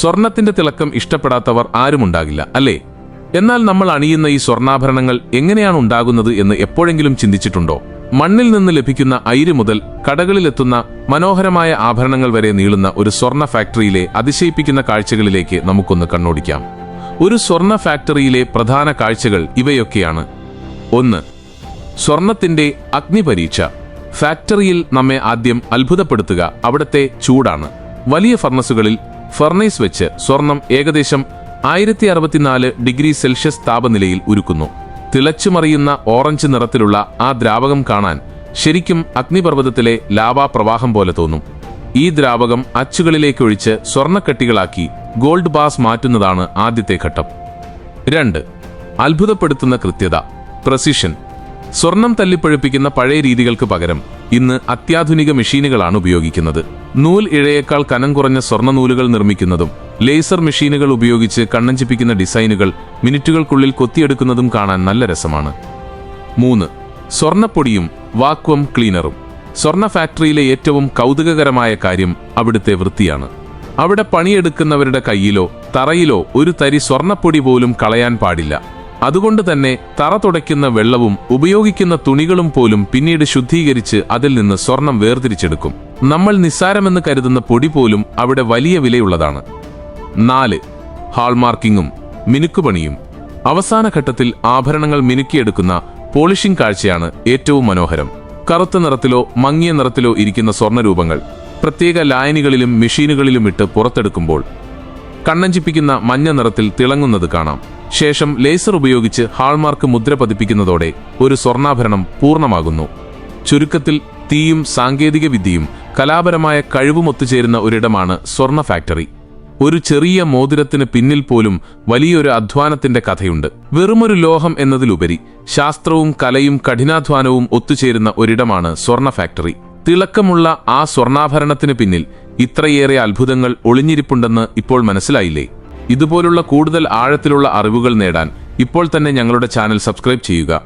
സ്വർണത്തിന്റെ തിളക്കം ഇഷ്ടപ്പെടാത്തവർ ആരുമുണ്ടാകില്ല അല്ലേ? എന്നാൽ നമ്മൾ അണിയുന്ന ഈ സ്വർണാഭരണങ്ങൾ എങ്ങനെയാണ് ഉണ്ടാകുന്നത് എന്ന് എപ്പോഴെങ്കിലും ചിന്തിച്ചിട്ടുണ്ടോ? മണ്ണിൽ നിന്ന് ലഭിക്കുന്ന അയിര് മുതൽ കടകളിലെത്തുന്ന മനോഹരമായ ആഭരണങ്ങൾ വരെ നീളുന്ന ഒരു സ്വർണ ഫാക്ടറിയിലെ അതിശയിപ്പിക്കുന്ന കാഴ്ചകളിലേക്ക് നമുക്കൊന്ന് കണ്ണോടിക്കാം. ഒരു സ്വർണ ഫാക്ടറിയിലെ പ്രധാന കാഴ്ചകൾ ഇവയൊക്കെയാണ്. ഒന്ന് സ്വർണത്തിന്റെ അഗ്നിപരീക്ഷ. ഫാക്ടറിയിൽ നമ്മെ ആദ്യം അത്ഭുതപ്പെടുത്തുക അവിടത്തെ ചൂടാണ്. വലിയ ഫർണസുകളിൽ ഫർണേസ് വെച്ച് സ്വർണം ഏകദേശം ആയിരത്തി അറുപത്തിനാല് ഡിഗ്രി സെൽഷ്യസ് താപനിലയിൽ ഉരുക്കുന്നു. തിളച്ചുമറിയുന്ന ഓറഞ്ച് നിറത്തിലുള്ള ആ ദ്രാവകം കാണാൻ ശരിക്കും അഗ്നിപർവതത്തിലെ ലാവാ പ്രവാഹം പോലെ തോന്നും. ഈ ദ്രാവകം അച്ചുകളിലേക്കൊഴിച്ച് സ്വർണക്കട്ടികളാക്കി ഗോൾഡ് ബാസ് മാറ്റുന്നതാണ് ആദ്യത്തെ ഘട്ടം. രണ്ട് അത്ഭുതപ്പെടുത്തുന്ന കൃത്യത പ്രസിഷൻ സ്വർണം തല്ലിപ്പഴുപ്പിക്കുന്ന പഴയ രീതികൾക്ക് പകരം ഇന്ന് അത്യാധുനിക മെഷീനുകളാണ് ഉപയോഗിക്കുന്നത്. നൂൽ ഇഴയേക്കാൾ കനം കുറഞ്ഞ സ്വർണ നൂലുകൾ നിർമ്മിക്കുന്നതും ലേസർ മെഷീനുകൾ ഉപയോഗിച്ച് കണ്ണഞ്ചിപ്പിക്കുന്ന ഡിസൈനുകൾ മിനിറ്റുകൾക്കുള്ളിൽ കൊത്തിയെടുക്കുന്നതും കാണാൻ നല്ല രസമാണ്. മൂന്ന് സ്വർണപ്പൊടിയും വാക്വം ക്ലീനറും. സ്വർണ ഫാക്ടറിയിലെ ഏറ്റവും കൗതുകകരമായ കാര്യം അവിടുത്തെ വൃത്തിയാണ്. അവിടെ പണിയെടുക്കുന്നവരുടെ കയ്യിലോ തറയിലോ ഒരു തരി സ്വർണപ്പൊടി പോലും കളയാൻ പാടില്ല. അതുകൊണ്ട് തന്നെ തറ തുടയ്ക്കുന്ന വെള്ളവും ഉപയോഗിക്കുന്ന തുണികളും പോലും പിന്നീട് ശുദ്ധീകരിച്ച് അതിൽ നിന്ന് സ്വർണം വേർതിരിച്ചെടുക്കും. നമ്മൾ നിസ്സാരമെന്ന് കരുതുന്ന പൊടി പോലും അവിടെ വലിയ വിലയുള്ളതാണ്. നാല് ഹാൾമാർക്കിങ്ങും മിനുക്കുപണിയും. അവസാന ഘട്ടത്തിൽ ആഭരണങ്ങൾ മിനുക്കിയെടുക്കുന്ന പോളിഷിംഗ് കാഴ്ചയാണ് ഏറ്റവും മനോഹരം. കറുത്ത നിറത്തിലോ മങ്ങിയ നിറത്തിലോ ഇരിക്കുന്ന സ്വർണരൂപങ്ങൾ പ്രത്യേക ലായനികളിലും മെഷീനുകളിലും ഇട്ട് പുറത്തെടുക്കുമ്പോൾ കണ്ണഞ്ചിപ്പിക്കുന്ന മഞ്ഞ നിറത്തിൽ തിളങ്ങുന്നത് കാണാം. ശേഷം ലേസർ ഉപയോഗിച്ച് ഹാൾമാർക്ക് മുദ്ര പതിപ്പിക്കുന്നതോടെ ഒരു സ്വർണാഭരണം പൂർണമാകുന്നു. ചുരുക്കത്തിൽ തീയും സാങ്കേതിക വിദ്യയും കലാപരമായ കഴിവും ഒത്തുചേരുന്ന ഒരിടമാണ് സ്വർണ ഫാക്ടറി. ഒരു ചെറിയ മോതിരത്തിന് പിന്നിൽ പോലും വലിയൊരു അധ്വാനത്തിന്റെ കഥയുണ്ട്. വെറുമൊരു ലോഹം എന്നതിലുപരി ശാസ്ത്രവും കലയും കഠിനാധ്വാനവും ഒത്തുചേരുന്ന ഒരിടമാണ് സ്വർണ ഫാക്ടറി. തിളക്കമുള്ള ആ സ്വർണാഭരണത്തിന് പിന്നിൽ ഇത്രയേറെ അത്ഭുതങ്ങൾ ഒളിഞ്ഞിരിപ്പുണ്ടെന്ന് ഇപ്പോൾ മനസ്സിലായില്ലേ? ഇതുപോലുള്ള കൂടുതൽ ആഴത്തിലുള്ള അറിവുകൾ നേടാൻ ഇപ്പോൾ തന്നെ ഞങ്ങളുടെ ചാനൽ സബ്സ്ക്രൈബ് ചെയ്യുക.